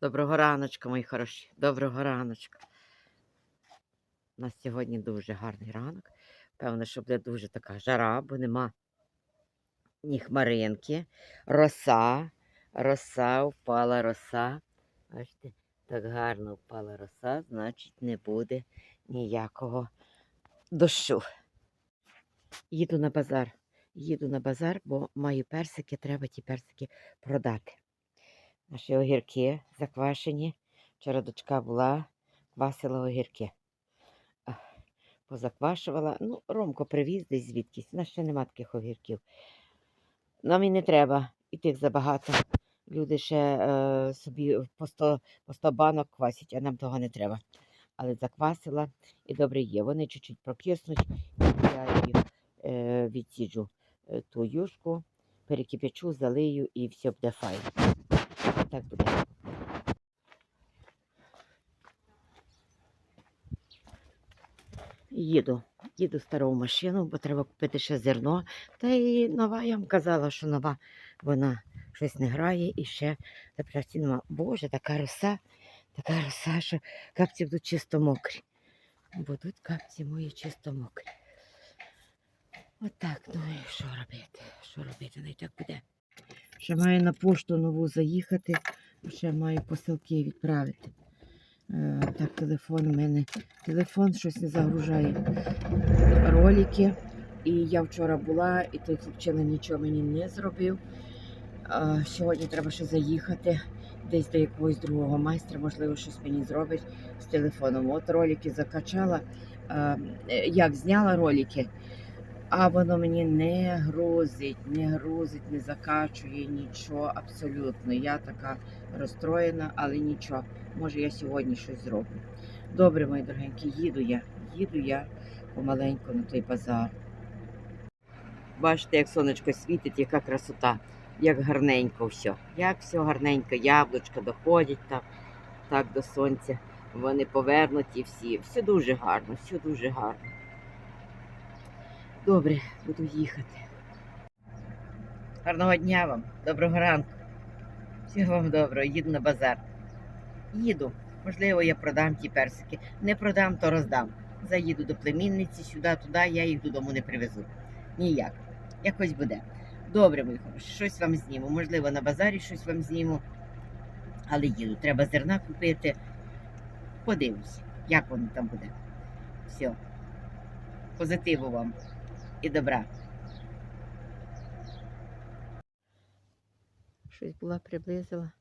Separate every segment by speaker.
Speaker 1: Доброго раночка, мої хороші. Доброго раночка. У нас сьогодні дуже гарний ранок. Певно, що буде дуже така жара, бо нема ні хмаринки. Роса. Роса, впала роса. Бачите, так гарно впала роса, значить не буде ніякого дощу. Їду на базар. Їду на базар, бо маю персики, треба ті персики продати. Наші огірки заквашені. Вчора дочка була, квасила огірки. Позаквашувала. Ну, Ромко привіз десь звідкись. У нас ще нема таких огірків. Нам і не треба, і тих забагато. Люди ще е, собі по 100, по 100 банок квасять, а нам того не треба. Але заквасила і добре є. Вони чуть-чуть прокиснуть, я їх е, відсіджу е, ту юшку, перекипячу, залию і все буде файно. Так буде. Їду. Їду стару машину, бо треба купити ще зерно. Та і нова, я вам казала, що нова вона щось не грає і ще запчасті нема. Боже, така роса, така роса, що капці будуть чисто мокрі. Будуть капці мої чисто мокрі. Отак, ну і що робити? Що робити? Ну і так буде. Ще маю на пошту нову заїхати, ще маю посилки відправити. Е, Так, телефон у мене. Телефон щось не загружає ролики. І я вчора була, і той хлопчина нічого мені не зробив. Сьогодні треба ще заїхати десь до якогось другого майстра, можливо, щось мені зробить з телефоном. От ролики закачала, е, як зняла ролики, а воно мені не грузить, не грузить, не закачує нічого абсолютно. Я така розстроєна, але нічого. Може, я сьогодні щось зроблю. Добре, мої дорогенькі, їду я, їду я помаленьку на той базар. Бачите, як сонечко світить, яка красота, як гарненько все. Як все гарненько, яблучка доходять там, так до сонця. Вони повернуті всі. Все дуже гарно, все дуже гарно. Добре, буду їхати. Гарного дня вам, доброго ранку. Всього вам доброго, їду на базар. Їду. Можливо, я продам ті персики. Не продам, то роздам. Заїду до племінниці сюди, туди, я їх додому не привезу. Ніяк. Якось буде. Добре, мої хороші, щось вам зніму. Можливо, на базарі щось вам зніму. Але їду. Треба зерна купити. Подивлюся, як воно там буде. Все. Позитиву вам і добра. Щось була приблизила.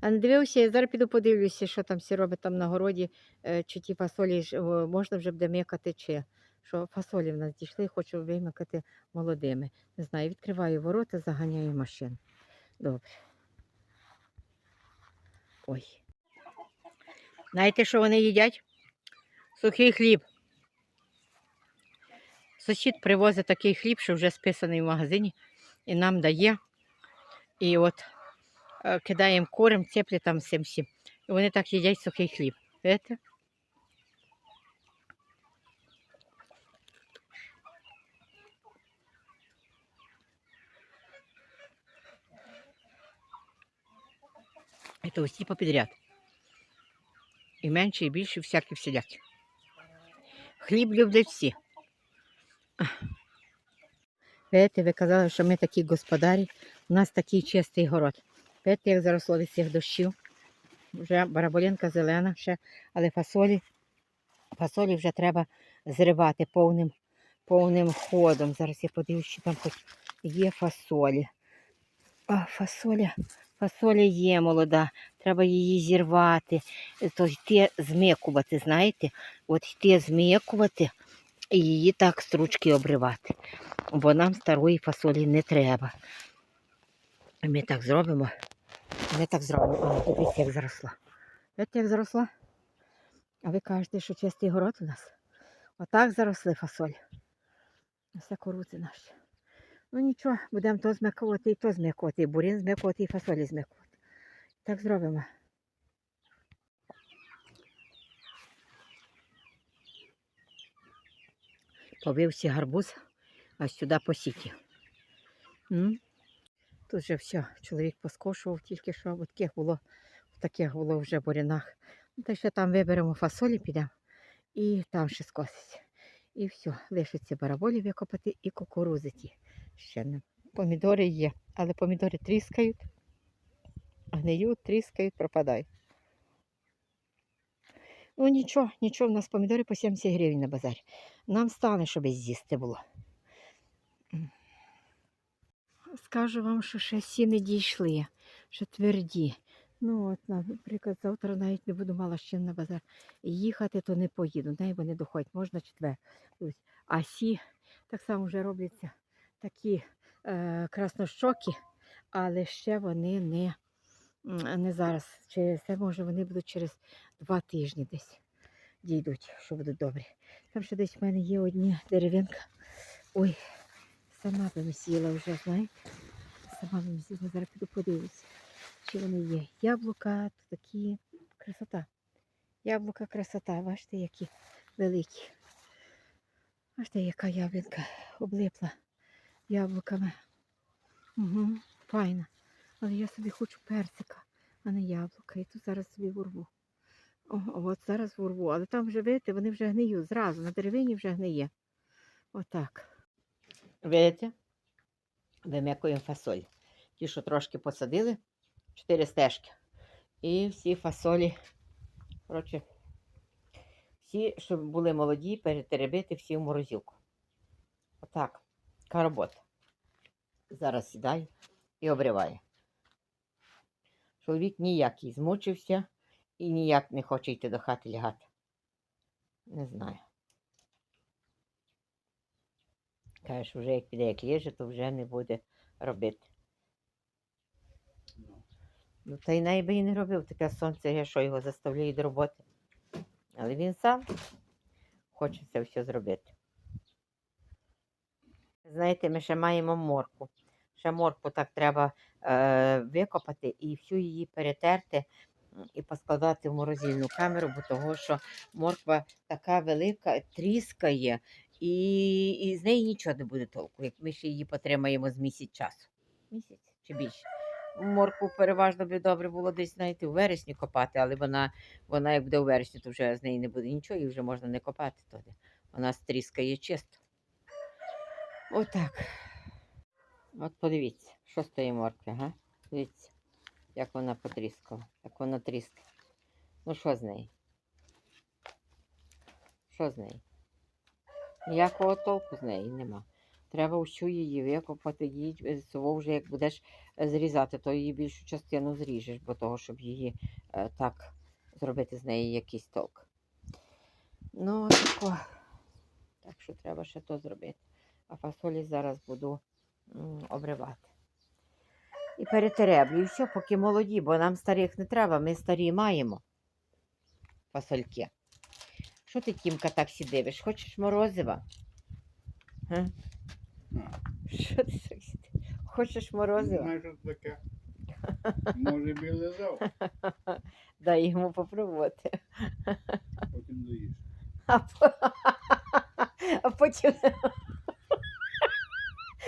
Speaker 1: А не дивився, я зараз піду подивлюся, що там всі робить там на городі, е, чи ті фасолі можна вже буде м'якати, чи що фасолі в нас дійшли, хочу вимикати молодими. Не знаю, відкриваю ворота, заганяю машину. Добре. Ой. Знаєте, що вони їдять? Сухий хліб. Сусід привозить такий хліб, що вже списаний в магазині, і нам дає. І от е, кидаємо корм, цеплі там всім всім. І вони так їдять сухий хліб. Видите? Это усі попідряд. І менше, і більше, всякі всілякі. Хліб люблять всі. Видите, ви казали, що ми такі господарі, у нас такий чистий город. Видите, як заросло від цих дощів. Вже бараболінка зелена ще, але фасолі, фасолі вже треба зривати повним, повним ходом. Зараз я подивлюсь, що там хоч є фасолі. А, фасоля, фасоля є молода, треба її зірвати, то йти змикувати, знаєте, от йти змикувати і її так стручки обривати. Бо нам старої фасолі не треба. Ми так зробимо. Ми так зробимо. О, дивіться, як заросла. Бачите, як заросла? А ви кажете, що чистий город у нас? Отак заросли фасоль. Все коруці наші. Ну нічого, будемо то змикувати і то змикувати, і бурін змикувати, і фасолі змикувати. Так зробимо. Повився гарбуз, а сюди посіті. Тут же все, чоловік поскошував тільки що, бо таких було таких було вже бурянах. Ну, Та ще там виберемо фасолі, підемо і там ще скоситься. І все, лишиться бараболі викопати і кукурузи ті. Ще не. Помідори є, але помідори тріскають, гниють, тріскають, пропадають. Ну нічого, нічого, у нас помідори по 70 гривень на базарі. Нам стане, щоб з'їсти було. Скажу вам, що ще всі не дійшли, що тверді. Ну, от, наприклад, завтра навіть не буду мала ще на базар їхати, то не поїду. Най вони доходять, можна четвер. А сі так само вже робляться такі е, краснощокі, але ще вони не, не зараз. Через це, може, вони будуть через два тижні десь дійдуть, що будуть добрі. Там ще десь в мене є одні деревинка. Ой, сама би сіла вже, знаєте. Сама би сіла, зараз піду подивлюся, чи вони є. Яблука то такі красота. Яблука красота, бачите, які великі. Бачите, яка яблунка облипла яблуками. Угу, файна. Але я собі хочу персика, а не яблука. І тут зараз собі. О, от зараз урву. Але там вже, видите, вони вже гниють зразу. На деревині вже гниє. Отак. Видите? Вим'якуємо фасоль. Ті, що трошки посадили, чотири стежки. І всі фасолі, коротше, всі, щоб були молоді, перетеребити всі в морозилку. Отак. Така робота. Зараз сідаю і обриваю. Чоловік ніякий змучився і ніяк не хоче йти до хати лягати. Не знаю. Каже, що вже як піде як ліже, то вже не буде робити. Ну, та й найби і не робив таке сонце, я що його заставляю до роботи. Але він сам хоче це все зробити. Знаєте, ми ще маємо морку. Ще морку так треба е, викопати і всю її перетерти і поскладати в морозильну камеру, бо того, що морква така велика, тріскає, і, і з неї нічого не буде толку, як ми ще її потримаємо з місяць часу. Місяць чи більше. Моркву переважно би добре було десь, знаєте, у вересні копати, але вона, вона як буде у вересні, то вже з неї не буде нічого, і вже можна не копати туди. Вона стріскає чисто. Отак. От подивіться, що з тої моркви, га? Дивіться, як вона потріскала, як вона тріскає. Ну що з неї? Що з неї? Ніякого толку з неї нема. Треба всю її викопати, її е, цього вже як будеш е, зрізати, то її більшу частину зріжеш, бо того, щоб її е, так зробити з неї якийсь толк. Ну, тако. Так що треба ще то зробити. А фасолі зараз буду обривати. І перетереблю. І все, поки молоді, бо нам старих не треба, ми старі маємо фасольки. Що ти, Тімка, так сидиш? Хочеш морозива? Га? Що ти так сидиш? Хочеш морозива?
Speaker 2: Знаєш, що таке? Може би лизав,
Speaker 1: Дай йому попробувати.
Speaker 2: потім доїш.
Speaker 1: А потім.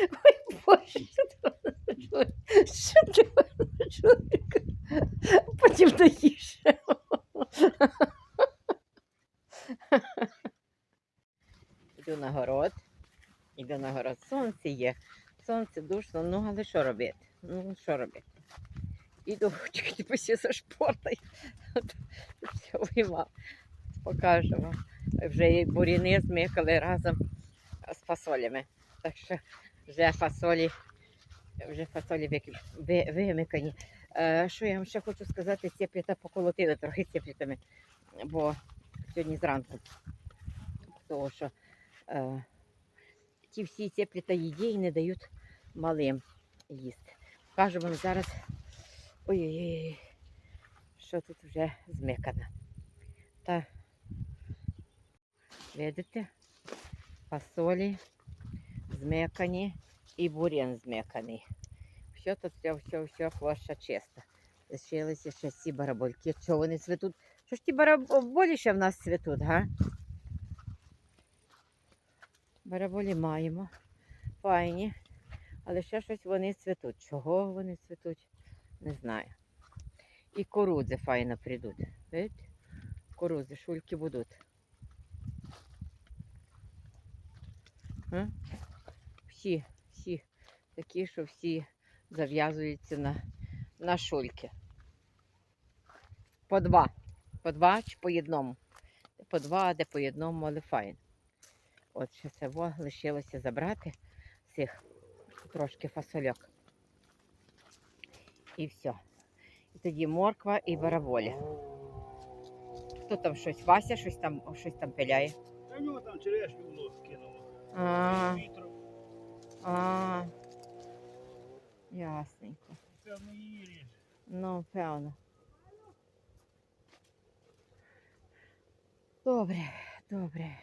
Speaker 1: Ой, Боже, що ти робиш? Що ти робиш, чоловік? Потім доїш. Іду на город. Іду на город. Сонце є. Сонце душно, ну але що робити? Ну, що робити? Іду, чекайте, посі зашпортай. Все виймав. Покажу вам. Вже і буріни змикали разом з фасолями. Так що вже фасолі, вже фасолі вимикані. Е, що я вам ще хочу сказати, цеплята поколотили трохи цеплятами, бо сьогодні зранку. Тому що е, ті всі цеплята їді і не дають малим їсти. Кажу вам зараз. Ой-ой-ой, що тут вже змикано. Та видите, фасолі змикані і бурян змиканий. Все тут все, все, все, площа чиста. Лишилися ще ці барабольки. Чого вони цвітуть? Що ж ті бараболі ще в нас цвітуть, га? Бараболі маємо. Файні. Але ще щось вони цвітуть. Чого вони цвітуть? Не знаю. І корудзи файно прийдуть. Видите? Корудзи, шульки будуть. Всі, всі такі, що всі зав'язуються на, на шульки. По два. По два чи по одному. По два, де по одному, але файн. От ще во лишилося забрати цих трошки фасольок. І все. І тоді морква і бараболя. Хто там щось? Вася щось там, щось там пиляє.
Speaker 2: Та нього там черешню було кинуло.
Speaker 1: А, а, ясненько.
Speaker 2: Певно, її ріже.
Speaker 1: Ну, певно. Добре, добре.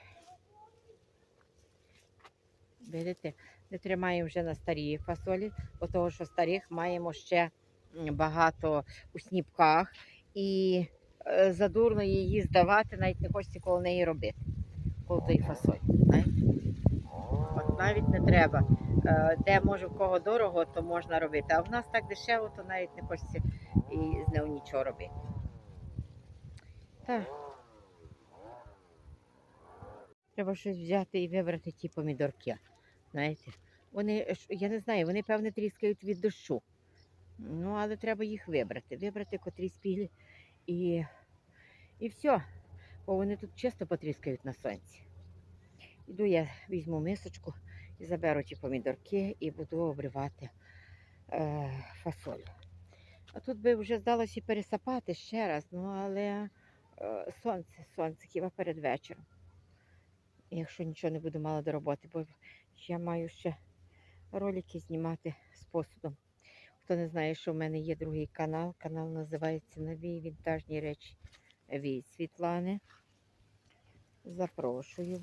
Speaker 1: Видите, не тримаємо вже на старій фасолі, бо того, що старих маємо ще багато у сніпках. І е, задурно її здавати, навіть не хочеться коло неї робити. Коло тої фасолі. От навіть не треба. Е, Де може в кого дорого, то можна робити. А в нас так дешево, то навіть не хочеться і з нею нічого робити. Так. Треба щось взяти і вибрати ті помідорки. Знаєте, вони, я не знаю, вони певне тріскають від дощу. Ну, але треба їх вибрати. Вибрати котрі спілі і, і все. Бо вони тут чисто потріскають на сонці. Іду я візьму мисочку і заберу ті помідорки і буду обривати е, фасолю. А тут би вже здалося пересапати ще раз, ну але е, сонце, сонце хіба перед вечором. Якщо нічого не буду мала до роботи, бо я маю ще ролики знімати з посудом. Хто не знає, що в мене є другий канал. Канал називається Нові вінтажні речі від Світлани. Запрошую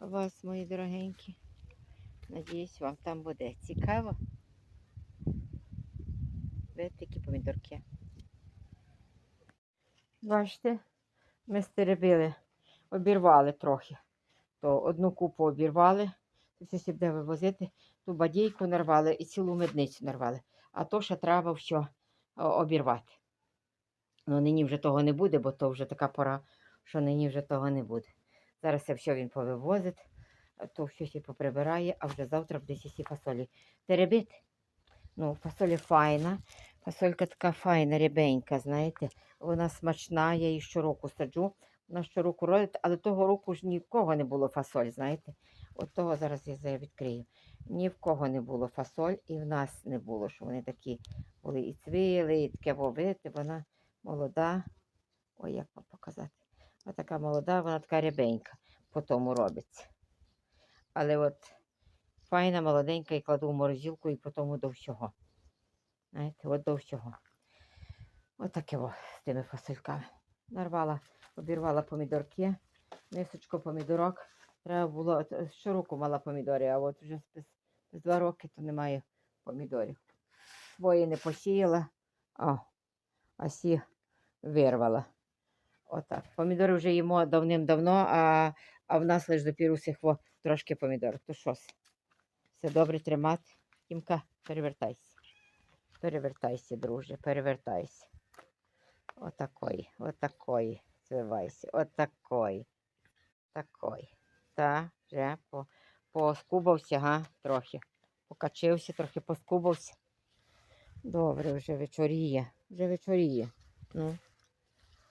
Speaker 1: вас, мої дорогенькі. Надіюсь, вам там буде цікаво. Видите, які помідорки. Бачите, ми стеребили, обірвали трохи. То одну купу обірвали, все буде вивозити, ту бадійку нарвали і цілу медницю нарвали. А то ще треба все обірвати. Ну, нині вже того не буде, бо то вже така пора, що нині вже того не буде. Зараз це все він повивозить, то все ще поприбирає, а вже завтра буде сі фасолі теребити. Ну, фасоля файна. Фасолька така файна, рябенька, знаєте. Вона смачна, я її щороку саджу. Вона щороку родить, але того року ж ні в кого не було фасоль, знаєте. От того зараз я відкрию. Ні в кого не було фасоль, і в нас не було, що вони такі були і цвіли, і таке вовити. Вона молода. Ой, як вам показати. Вона така молода, вона така рябенька по тому робиться. Але от файна, молоденька, і кладу в морозилку і потім до всього. Знаєте, от до всього. От таке о, з тими фасольками. Нарвала, обірвала помідорки, мисочку помідорок. Треба було, от, е, щороку мала помідори, а от вже з, з два роки то немає помідорів. Свої не посіяла, о, а сі вирвала. Отак. Помідори вже їмо давним-давно, а, а в нас лише допіру сих трошки помідор. То щось. Все добре тримати. Тімка, перевертайся. Перевертайся, друже, перевертайся. Отакої, отакої. Звивайся. Отакої. Такої. Та, вже по, поскубався, га, трохи. Покачився, трохи поскубався. Добре, вже вечоріє. Вже вечоріє. Ну.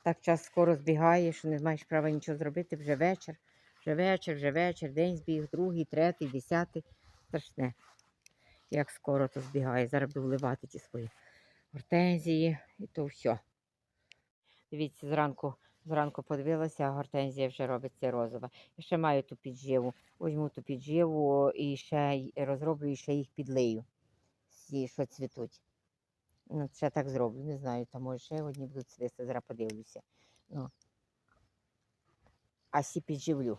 Speaker 1: Так час скоро збігає, що не маєш права нічого зробити, вже вечір. Вже вечір, вже вечір, день збіг, другий, третій, десятий. Страшне. Як скоро то збігає. Зараз буду вливати ті свої гортензії і то все. Дивіться, зранку, зранку подивилася, а гортензія вже робиться розова. Я ще маю ту підживу. Візьму ту підживу і ще розроблю і ще їх підлию. Всі, що цвітуть. Ну, ще так зроблю. Не знаю, там може ще одні будуть цвісти, зараз подивлюся. Ну. А сі підживлю.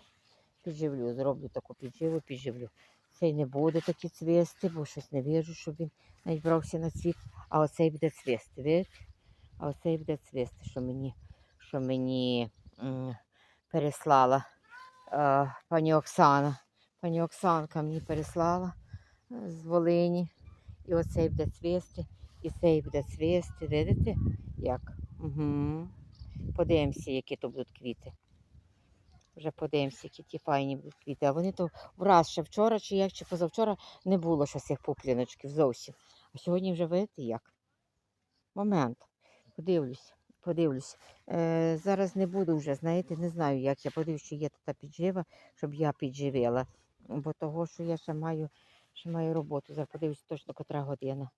Speaker 1: Підживлю, зроблю таку підживу, підживлю. Цей не буде такі цвісти, бо щось не вижу, щоб він навіть брався на цвіт. А оцей буде цвісти, видите? А оцей буде цвісти, що мені, що мені переслала пані Оксана. Пані Оксанка мені переслала е, з Волині. І оцей буде цвісти. І цей буде цвісти, видите? Як? Угу. Подивимося, які то будуть квіти. Вже подивимося, які ті файні будуть квіти. А вони то враз ще вчора, чи як, чи позавчора не було ще цих пупліночків зовсім. А сьогодні вже видите як? Момент. Подивлюсь, подивлюсь. Е, зараз не буду вже, знаєте, не знаю, як я подивлюсь, чи є тут піджива, щоб я підживила. Бо того, що я ще маю, ще маю роботу. Зараз подивлюсь точно котра година.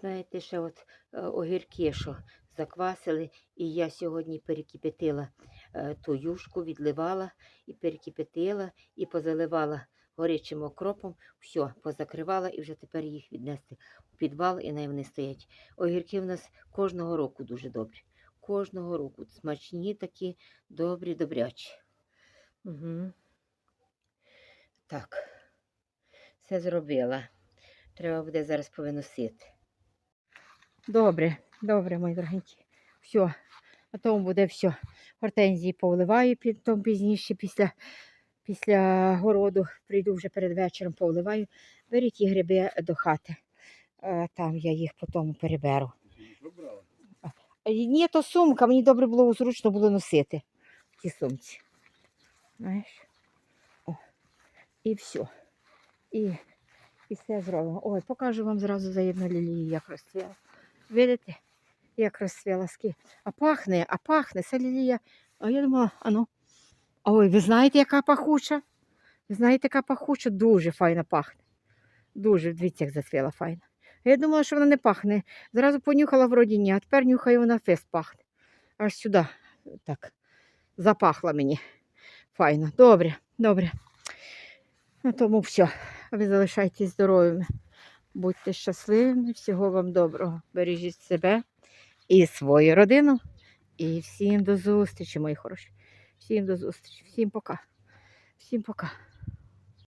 Speaker 1: Знаєте, ще от е, огірки, що заквасили, і я сьогодні перекипятила е, ту юшку, відливала і перекипятила, і позаливала горячим окропом, все, позакривала і вже тепер їх віднести у підвал, і най вони стоять. Огірки в нас кожного року дуже добрі. Кожного року. Смачні такі, добрі, добрячі. Угу. Так, все зробила. Треба буде зараз повиносити. Добре, добре, мої дорогенькі. Все, на тому буде все. Гортензії повливаю під пізніше, після, після городу. Прийду вже перед вечором, повливаю. Беріть ті гриби до хати. Е, Там я їх потім переберу. Е, Ні, то сумка, мені добре було зручно було носити в тій сумці. Знаєш? О, і все. І, і все зроблено. Ой, покажу вам зразу заєдно лілії, як розцвіла. Видите, як розцвіла. А пахне, а пахне, це лілія. А я думала, а ну. Ой, ви знаєте, яка пахуча? Ви знаєте, яка пахуча? Дуже файно пахне. Дуже, дивіться, як зацвіла файно. Я думала, що вона не пахне. Зразу понюхала вроді ні, а тепер нюхаю, вона фест пахне. Аж сюди так запахла мені. Файно. Добре, добре. На тому все. Ви залишайтесь здоровими. Будьте щасливими, всього вам доброго. Бережіть себе і свою родину. І всім до зустрічі, мої хороші. Всім до зустрічі. Всім пока. Всім пока.